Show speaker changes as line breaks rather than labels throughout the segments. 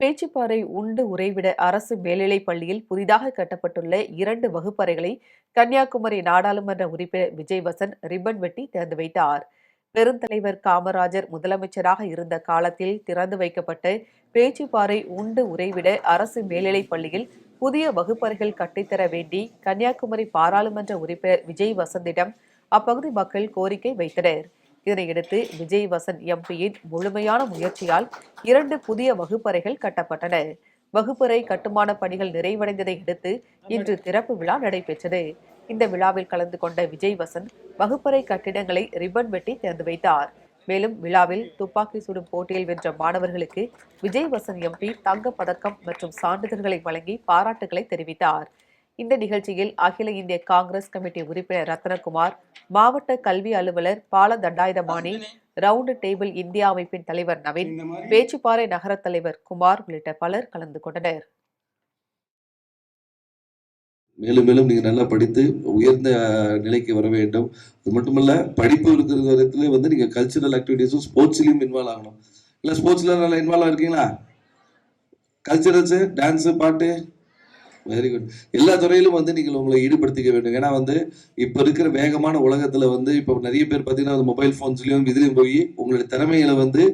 பேச்சிப்பாறை உண்டு உறைவிட அரசு மேல்நிலைப் பள்ளியில் புதிதாக கட்டப்பட்டுள்ள இரண்டு வகுப்பறைகளை கன்னியாகுமரி நாடாளுமன்ற உறுப்பினர் விஜய் வசன் ரிப்பன் வெட்டி திறந்து வைத்தார். பெருந்தலைவர் காமராஜர் முதலமைச்சராக இருந்த காலத்தில் திறந்து வைக்கப்பட்ட பேச்சிப்பாறை உண்டு உறைவிட அரசு மேல்நிலைப் பள்ளியில் புதிய வகுப்பறைகள் கட்டித்தர வேண்டி கன்னியாகுமரி பாராளுமன்ற உறுப்பினர் விஜய் வசந்திடம் அப்பகுதி மக்கள் கோரிக்கை வைத்தனர். இதனையடுத்து விஜய் வசன் எம்பியின் முழுமையான முயற்சியால் இரண்டு புதிய வகுப்பறைகள் கட்டப்பட்டன. வகுப்பறை கட்டுமான பணிகள் நிறைவடைந்ததை அடுத்து இன்று திறப்பு விழா நடைபெற்றது. இந்த விழாவில் கலந்து கொண்ட விஜய் வசன் வகுப்பறை கட்டிடங்களை ரிப்பன் வெட்டி திறந்து வைத்தார். மேலும் விழாவில் துப்பாக்கி சுடும் போட்டியில் வென்ற மாணவர்களுக்கு விஜய் வசன் எம்பி தங்க பதக்கம் மற்றும் சான்றிதழ்களை வழங்கி பாராட்டுகளை தெரிவித்தார். இந்த நிகழ்ச்சியில் அகில இந்திய காங்கிரஸ் கமிட்டி உறுப்பினர் ரத்னகுமார் மாவட்ட கல்வி அலுவலர் Bala Dhandayuthapani round table India அமைப்பின் தலைவர் நவீன் பேச்சுப்பாறை நகர தலைவர் குமார் உள்ளிட்ட பலர் கலந்து கொண்டனர்.
மேலும் மேலும் நீங்கள் நல்லா படித்து உயர்ந்த நிலைக்கு வர வேண்டும். அது மட்டுமல்ல படிப்பு இருக்கிற விதத்துல வந்து நீங்கள் கல்ச்சுரல் ஆக்டிவிட்டீஸும் ஸ்போர்ட்ஸ்லையும் இன்வால்வ் ஆகணும். இல்லை ஸ்போர்ட்ஸில் நல்லா இன்வால்வ் இருக்கீங்களா? கல்ச்சுரல்ஸு டான்ஸு பாட்டு வெரி குட் எல்லா துறையிலும் வந்து நீங்கள் உங்களை ஈடுபடுத்திக்க வேண்டும். ஏன்னா வந்து இப்போ இருக்கிற வேகமான உலகத்தில் வந்து இப்போ நிறைய பேர் பார்த்தீங்கன்னா மொபைல் ஃபோன்ஸ்லையும் இதுலையும் போய் உங்களுடைய திறமைகளை வந்து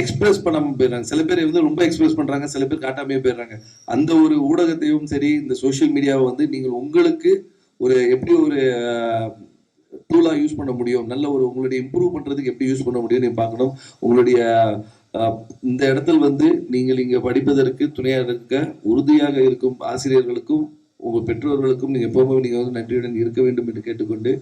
எக்ஸ்பிரஸ் பண்ண போயிடுறாங்க. சில பேர் வந்து ரொம்ப எக்ஸ்பிரஸ் பண்ணுறாங்க சில பேர் காட்டாமே போயிடுறாங்க. அந்த ஒரு ஊடகத்தையும் சரி இந்த சோஷியல் மீடியாவை வந்து நீங்கள் உங்களுக்கு ஒரு எப்படி ஒரு டூலாக யூஸ் பண்ண முடியும்? நல்ல ஒரு உங்களுடைய இம்ப்ரூவ் பண்ணுறதுக்கு எப்படி யூஸ் பண்ண முடியும் பார்க்கணும். உங்களுடைய இந்த இடத்தில் வந்து நீங்கள் இங்க படிப்பதற்கு துணையாக இருக்க உறுதியாக இருக்கும் ஆசிரியர்களுக்கும் உங்க பெற்றோர்களுக்கும் நீங்க எப்பவுமே நீங்க வந்து நன்றியுடன் இருக்க வேண்டும் என்று கேட்டுக்கொண்டு